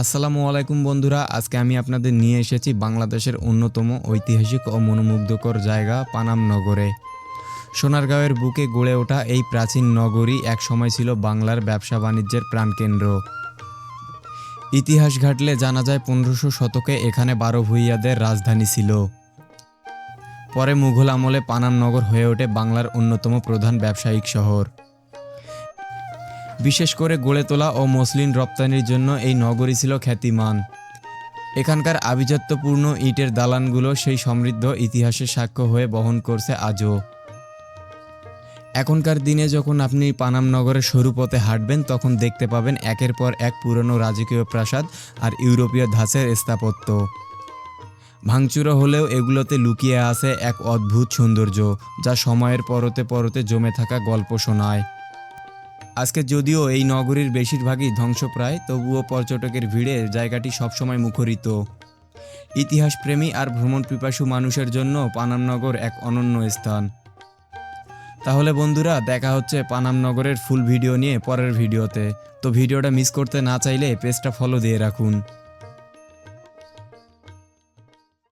আসসালামু আলাইকুম বন্ধুরা, আজকে আমি আপনাদের নিয়ে এসেছি বাংলাদেশের অন্যতম ঐতিহাসিক ও মনোমুগ্ধকর জায়গা পানাম নগরে। সোনারগাঁওয়ের বুকে গড়ে ওঠা এই প্রাচীন নগরী এক সময় ছিল বাংলার ব্যবসা বাণিজ্যের প্রাণকেন্দ্র। ইতিহাস ঘাটলে জানা যায় পনেরোশো শতকে এখানে বারো ভূঁইয়াদের রাজধানী ছিল। পরে মুঘল আমলে পানাম নগর হয়ে ওঠে বাংলার অন্যতম প্রধান ব্যবসায়িক শহর। বিশেষ করে গড়ে তোলা ও মসলিন রপ্তানির জন্য এই নগরী ছিল খ্যাতিমান। এখানকার আভিজাত্যপূর্ণ ইটের দালানগুলো সেই সমৃদ্ধ ইতিহাসের সাক্ষ্য হয়ে বহন করছে আজও। এখনকার দিনে যখন আপনি পানাম নগরের সরু পথে হাঁটবেন, তখন দেখতে পাবেন একের পর এক পুরনো রাজকীয় প্রাসাদ আর ইউরোপীয় ধাঁচের স্থাপত্য। ভাঙচুরো হলেও এগুলোতে লুকিয়ে আছে এক অদ্ভুত সৌন্দর্য, যা সময়ের পরতে পরতে জমে থাকা গল্প শোনায়। আজকে যদিও এই নগরীর বেশিরভাগই ধ্বংসপ্রায়, তবুও পর্যটকের ভিড়ে জায়গাটি সবসময় মুখরিত। ইতিহাস প্রেমী আর ভ্রমণ পিপাসু মানুষের জন্য পানামনগর এক অনন্য স্থান। তাহলে বন্ধুরা, দেখা হচ্ছে পানামনগরের ফুল ভিডিও নিয়ে পরের ভিডিওতে তো। ভিডিওটা মিস করতে না চাইলে পেজটা ফলো দিয়ে রাখুন।